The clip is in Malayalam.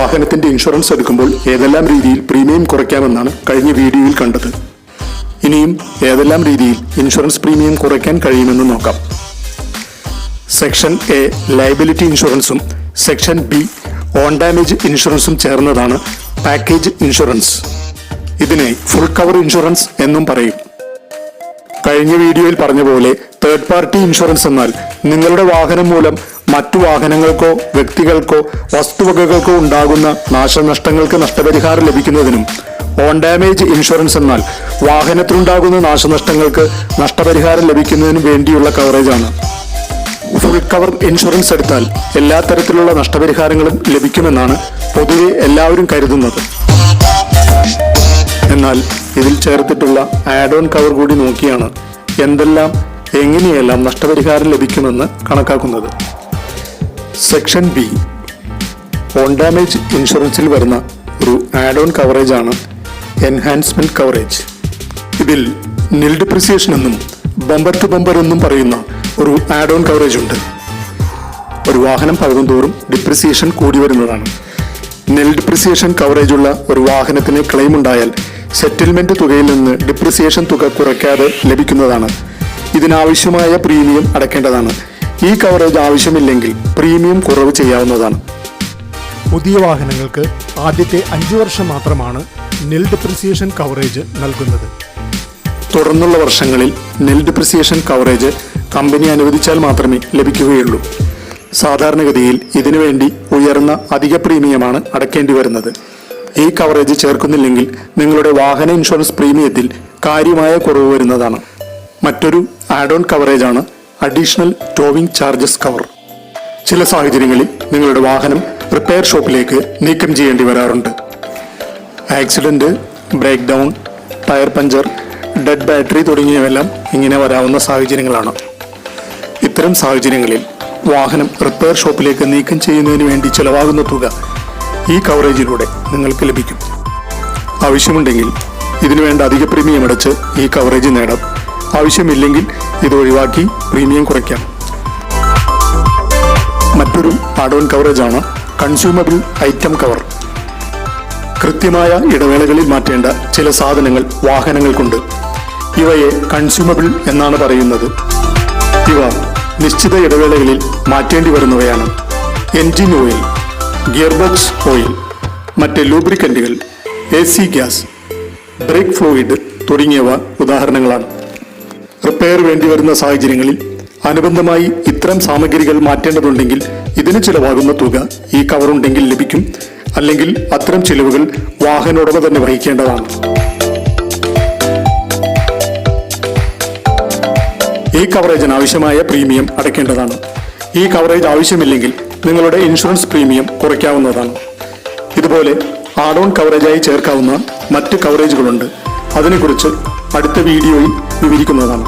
വാഹനത്തിന്റെ ഇൻഷുറൻസ് എടുക്കുമ്പോൾ ഏതെല്ലാം രീതിയിൽ പ്രീമിയം കുറയ്ക്കാമെന്നാണ് കഴിഞ്ഞ വീഡിയോയിൽ കണ്ടത്. ഇനിയും ഏതെല്ലാം രീതിയിൽ ഇൻഷുറൻസ് പ്രീമിയം കുറയ്ക്കാൻ കഴിയുമെന്ന് നോക്കാം. സെക്ഷൻ എ ലയബിലിറ്റി ഇൻഷുറൻസും സെക്ഷൻ ബി ഓൺ ഡാമേജ് ഇൻഷുറൻസും ചേർന്നതാണ് പാക്കേജ് ഇൻഷുറൻസ്. ഇതിനെ ഫുൾ കവർ ഇൻഷുറൻസ് എന്നും പറയും. കഴിഞ്ഞ വീഡിയോയിൽ പറഞ്ഞ പോലെ തേർഡ് പാർട്ടി ഇൻഷുറൻസ് എന്നാൽ നിങ്ങളുടെ വാഹനം മൂലം മറ്റു വാഹനങ്ങൾക്കോ വ്യക്തികൾക്കോ വസ്തുവകകൾക്കോ ഉണ്ടാകുന്ന നാശനഷ്ടങ്ങൾക്ക് നഷ്ടപരിഹാരം ലഭിക്കുന്നതിനും ഓൺ ഡാമേജ് ഇൻഷുറൻസ് എന്നാൽ വാഹനത്തിലുണ്ടാകുന്ന നാശനഷ്ടങ്ങൾക്ക് നഷ്ടപരിഹാരം ലഭിക്കുന്നതിനും വേണ്ടിയുള്ള കവറേജാണ് ഫുൾ കവർ ഇൻഷുറൻസ് എടുത്താൽ എല്ലാ തരത്തിലുള്ള നഷ്ടപരിഹാരങ്ങളും ലഭിക്കുമെന്നാണ് പൊതുവെ എല്ലാവരും കരുതുന്നത്. എന്നാൽ ഇതിൽ ചേർത്തിട്ടുള്ള ആഡ് ഓൺ കവർ കൂടി നോക്കിയാണ് എന്തെല്ലാം എങ്ങനെയെല്ലാം നഷ്ടപരിഹാരം ലഭിക്കുമെന്ന് കണക്കാക്കുന്നത്. Section B. ഓൺ ഡാമേജ് ഇൻഷുറൻസിൽ വരുന്ന ഒരു ആഡ് ഓൺ കവറേജ് ആണ് എൻഹാൻസ്മെന്റ് കവറേജ് ഇതിൽ നിൽ ഡിപ്രിസിയേഷൻ എന്നും ബമ്പർ ടു ബമ്പർ എന്നും പറയുന്ന ഒരു ആഡ് ഓൺ കവറേജ് ഉണ്ട്. ഒരു വാഹനം പകരം തോറും ഡിപ്രിസിയേഷൻ കൂടി വരുന്നതാണ്. നെൽ ഡിപ്രിസിയേഷൻ കവറേജ് ഉള്ള ഒരു വാഹനത്തിന് ക്ലെയിം ഉണ്ടായാൽ സെറ്റിൽമെന്റ് തുകയിൽ നിന്ന് ഡിപ്രിസിയേഷൻ തുക കുറയ്ക്കാതെ ലഭിക്കുന്നതാണ്. ഇതിനാവശ്യമായ പ്രീമിയം അടയ്ക്കേണ്ടതാണ്. ഈ കവറേജ് ആവശ്യമില്ലെങ്കിൽ പ്രീമിയം കുറവ് ചെയ്യാവുന്നതാണ്. പുതിയ വാഹനങ്ങൾക്ക് ആദ്യത്തെ അഞ്ചു വർഷം മാത്രമാണ് നെൽ ഡിപ്രിസിയേഷൻ കവറേജ് നൽകുന്നത്. തുടർന്നുള്ള വർഷങ്ങളിൽ നെൽ ഡിപ്രിസിയേഷൻ കവറേജ് കമ്പനി അനുവദിച്ചാൽ മാത്രമേ ലഭിക്കുകയുള്ളൂ. സാധാരണഗതിയിൽ ഇതിനുവേണ്ടി ഉയർന്ന അധിക പ്രീമിയമാണ് അടക്കേണ്ടി വരുന്നത്. ഈ കവറേജ് ചേർക്കുന്നില്ലെങ്കിൽ നിങ്ങളുടെ വാഹന ഇൻഷുറൻസ് പ്രീമിയത്തിൽ കാര്യമായ കുറവ് വരുന്നതാണ്. മറ്റൊരു ആഡ് ഓൺ കവറേജാണ് അഡീഷണൽ ടോവിംഗ് ചാർജസ് കവർ ചില സാഹചര്യങ്ങളിൽ നിങ്ങളുടെ വാഹനം റിപ്പയർ ഷോപ്പിലേക്ക് നീക്കം ചെയ്യേണ്ടി വരാറുണ്ട്. Accident breakdown tyre puncture dead battery തുടങ്ങിയവയെല്ലാം ഇങ്ങനെ വരാവുന്ന സാഹചര്യങ്ങളാണ്. ഇത്തരം സാഹചര്യങ്ങളിൽ വാഹനം റിപ്പയർ ഷോപ്പിലേക്ക് നീക്കം ചെയ്യുന്നതിന് വേണ്ടി ചെലവാകുന്ന തുക ഈ കവറേജിലൂടെ നിങ്ങൾക്ക് ലഭിക്കും. ആവശ്യമുണ്ടെങ്കിൽ ഇതിനുവേണ്ട അധിക പ്രീമിയം അടച്ച് ഈ കവറേജ് നേടാം. ആവശ്യമില്ലെങ്കിൽ ഇത് ഒഴിവാക്കി പ്രീമിയം കുറയ്ക്കാം. മറ്റൊരു ആഡോൺ ഓൺ കവറേജ് ആണ് കൺസ്യൂമബിൾ ഐറ്റം കവർ കൃത്യമായ ഇടവേളകളിൽ മാറ്റേണ്ട ചില സാധനങ്ങൾ വാഹനങ്ങൾക്കുണ്ട്. ഇവയെ കൺസ്യൂമബിൾ എന്നാണ് പറയുന്നത്. ഇവ നിശ്ചിത ഇടവേളകളിൽ മാറ്റേണ്ടി വരുന്നവയാണ്. Engine oil gear box oil മറ്റ് ലൂബ്രിക്കന്റുകൾ A C gas brake fluid തുടങ്ങിയവ ഉദാഹരണങ്ങളാണ്. റിപ്പയർ വേണ്ടി വരുന്ന സാഹചര്യങ്ങളിൽ അനുബന്ധമായി ഇത്തരം സാമഗ്രികൾ മാറ്റേണ്ടതുണ്ടെങ്കിൽ ഇതിന് ചിലവാകുന്ന തുക ഈ കവറുണ്ടെങ്കിൽ ലഭിക്കും. അല്ലെങ്കിൽ അത്തരം ചിലവുകൾ വാഹനോടമ തന്നെ വഹിക്കേണ്ടതാണ്. ഈ കവറേജിന് ആവശ്യമായ പ്രീമിയം അടയ്ക്കേണ്ടതാണ്. ഈ കവറേജ് ആവശ്യമില്ലെങ്കിൽ നിങ്ങളുടെ ഇൻഷുറൻസ് പ്രീമിയം കുറയ്ക്കാവുന്നതാണ്. ഇതുപോലെ ആഡ് ഓൺ കവറേജായി ചേർക്കാവുന്ന മറ്റ് കവറേജുകളുണ്ട് അതിനെക്കുറിച്ച് അടുത്ത വീഡിയോയിൽ വിവരിക്കുന്നതാണ്.